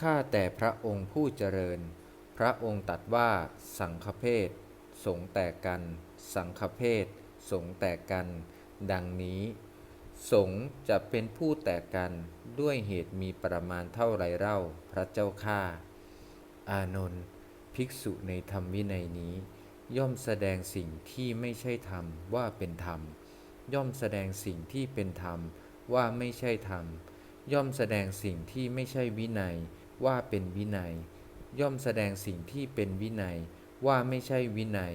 ข้าแต่พระองค์ผู้เจริญ พระองค์ตรัดว่าสังฆเพศสงแตกกัน สังฆเพศสงแตกกัน ดังนี้ สงจะเป็นผู้แตกกันด้วยเหตุมีประมาณเท่าไรเล่าพระเจ้าข้าอานนท์ภิกษุในธรรมวินัยนี้ ย่อมแสดงสิ่งที่ไม่ใช่ธรรมว่าเป็นธรรม ย่อมแสดงสิ่งที่เป็นธรรมว่าไม่ใช่ธรรม ย่อมแสดงสิ่งที่ไม่ใช่วินัย ว่าเป็นวินัย ย่อมแสดงสิ่งที่เป็นวินัย ว่าไม่ใช่วินัย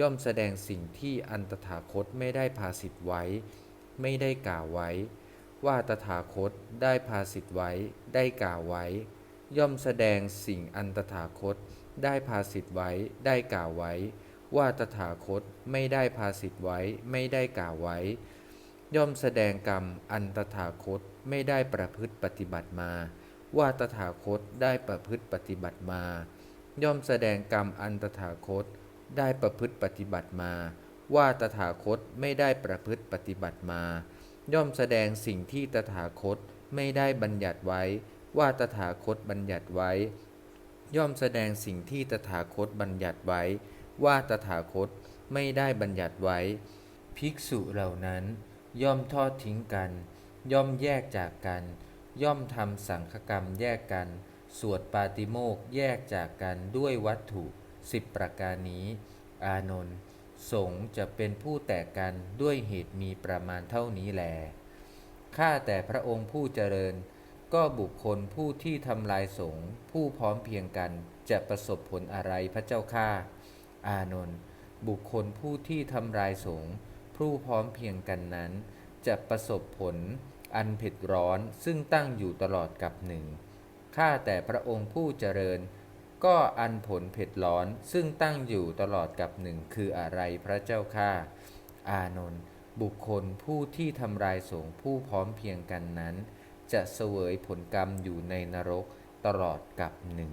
ย่อมแสดงสิ่งที่อันตถาคตไม่ได้พาสิทธิ์ไว้ ไม่ได้กล่าวไว้ ว่าตถาคตได้พาสิทธิ์ไว้ ได้กล่าวไว้ ย่อมแสดงสิ่งอันตถาคต ได้พาสิทธิ์ไว้ ได้กล่าวไว้ ว่าตถาคตไม่ได้พาสิทธิ์ไว้ ไม่ได้กล่าวไว้ ย่อมแสดงกรรมอันตถาคตไม่ได้ประพฤติปฏิบัติมา ว่าตถาคตได้ประพฤติปฏิบัติมา ย่อมแสดงกรรมอันตถาคตได้ประพฤติปฏิบัติมา ว่าตถาคตไม่ได้ประพฤติปฏิบัติมา ย่อมแสดงสิ่งที่ตถาคตไม่ได้บัญญัติไว้ ว่าตถาคตบัญญัติไว้ ย่อมแสดงสิ่งที่ตถาคตบัญญัติไว้ ว่าตถาคตไม่ได้บัญญัติไว้ ภิกษุเหล่านั้น ย่อมทอดทิ้งกัน ย่อมแยกจากกัน ย่อมทำสังฆกรรมแยกกัน สวดปาติโมกแยกจากกันด้วยวัตถุสิบประการนี้ อานนท์สงฆ์จะเป็นผู้แตกกันด้วยเหตุมีประมาณเท่านี้แล ข้าแต่พระองค์ผู้เจริญ ก็บุคคลผู้ที่ทำลายสงฆ์ผู้พร้อมเพียงกันจะประสบผลอะไรพระเจ้าข้า อานนท์บุคคลผู้ที่ทำลายสงฆ์ผู้พร้อมเพียงกันนั้น จะประสบผล อันเผ็ดร้อนซึ่งตั้งอยู่ตลอดกับหนึ่งข้าแต่พระองค์ผู้เจริญ ก็อันผลเผ็ดร้อนซึ่งตั้งอยู่ตลอดกับหนึ่งคืออะไรพระเจ้าข้าอานนท์บุคคลผู้ที่ทำลายสงผู้พร้อมเพียงกันนั้น จะเสวยผลกรรมอยู่ในนรกตลอดกับหนึ่ง